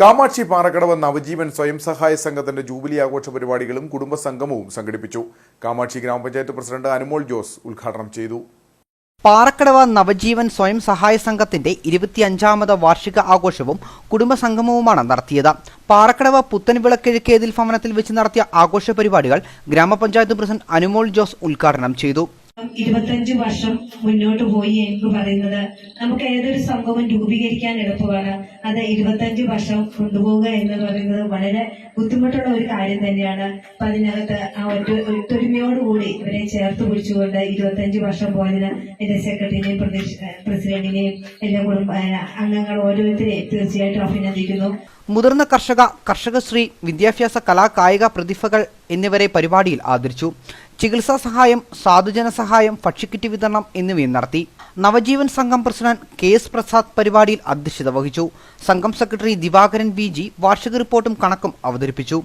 കാമാക്ഷി പാറക്കടവ് നവജീവൻ സ്വയം സഹായ സംഘത്തിന്റെ ജൂബിലി ആഘോഷ പരിപാടികളും കുടുംബസംഗമവും സംഘടിപ്പിച്ചു. കാമാക്ഷി ഗ്രാമപഞ്ചായത്ത് പ്രസിഡന്റ് അനുമോൾ ജോസ് ഉദ്ഘാടനം ചെയ്തു. പാറക്കടവ് നവജീവൻ സ്വയം സഹായ സംഘത്തിന്റെ ഇരുപത്തിയഞ്ചാമത് വാർഷിക ആഘോഷവും കുടുംബസംഗമവുമാണ് നടത്തിയത്. പാറക്കടവ് പുത്തൻവിളക്കിഴക്കേതിൽ ഭവനത്തിൽ വെച്ച് നടത്തിയ ആഘോഷ പരിപാടികൾ ഗ്രാമപഞ്ചായത്ത് പ്രസിഡന്റ് അനുമോൾ ജോസ് ഉദ്ഘാടനം ചെയ്തു. ഇരുപത്തഞ്ച് വർഷം മുന്നോട്ട് പോയി എനിക്ക് പറയുന്നത് നമുക്ക് ഏതൊരു സംഭവം രൂപീകരിക്കാൻ എളുപ്പമാണ്. അത് ഇരുപത്തഞ്ച് വർഷം കൊണ്ടുപോവുക എന്ന് പറയുന്നത് വളരെ ബുദ്ധിമുട്ടുള്ള ഒരു കാര്യം തന്നെയാണ്. അപ്പൊ അതിനകത്ത് ആ ഒറ്റ ഒത്തൊരുമയോടുകൂടി ഇവരെ ചേർത്ത് പിടിച്ചുകൊണ്ട് ഇരുപത്തഞ്ച് വർഷം പോയതിന് എന്റെ സെക്രട്ടറിനെയും പ്രസിഡന്റിനെയും എല്ലാ കുടുംബ അംഗങ്ങൾ ഓരോരുത്തരെയും തീർച്ചയായിട്ടും അഭിനന്ദിക്കുന്നു. മുതിർന്ന കർഷക കർഷകശ്രീ വിദ്യാഭ്യാസ കലാ കായിക പ്രതിഭകൾ എന്നിവരെ പരിപാടിയിൽ ആദരിച്ചു. ചികിത്സാ സഹായം സാധുജന സഹായം ഭക്ഷ്യക്കിറ്റ് വിതരണം എന്നിവയും നടത്തി. നവജീവൻ സംഘം പ്രസിഡന്റ് കെ എസ് പ്രസാദ് പരിപാടിയിൽ അധ്യക്ഷത വഹിച്ചു. സംഘം സെക്രട്ടറി ദിവാകരൻ ബി ജി വാർഷിക റിപ്പോർട്ടും കണക്കും അവതരിപ്പിച്ചു.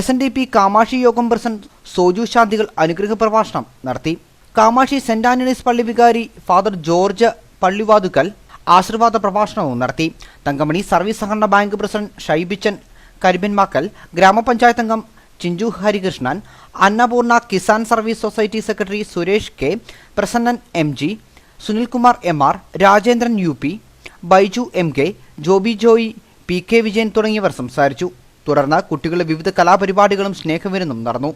S N D P Kamakshi യോഗം പ്രസിഡന്റ് സോജു ശാന്തികൾ അനുഗ്രഹ പ്രഭാഷണം നടത്തി. കാമാക്ഷി സെന്റ് ആന്റണീസ് പള്ളി വികാരി ഫാദർ ജോർജ് പള്ളിവാതുക്കൽ ആശീർവാദ പ്രഭാഷണവും നടത്തി. തങ്കമണി സർവീസ് സഹകരണ ബാങ്ക് പ്രസിഡന്റ് ഷൈബിച്ചൻ കരിമ്പൻമാക്കൽ ഗ്രാമപഞ്ചായത്ത് അംഗം Chinchu Harikrishnan Annapoorna Kisan service society secretary Suresh K Prasannan M G Sunilkumar M R Rajendran U P Baiju M K Joby Joy P K Vijayan തുടങ്ങിയവർ സംസാരിച്ചു. തുടർന്ന് കുട്ടികളുടെ വിവിധ കലാപരിപാടികളും സ്നേഹവിരുന്നും നടന്നു.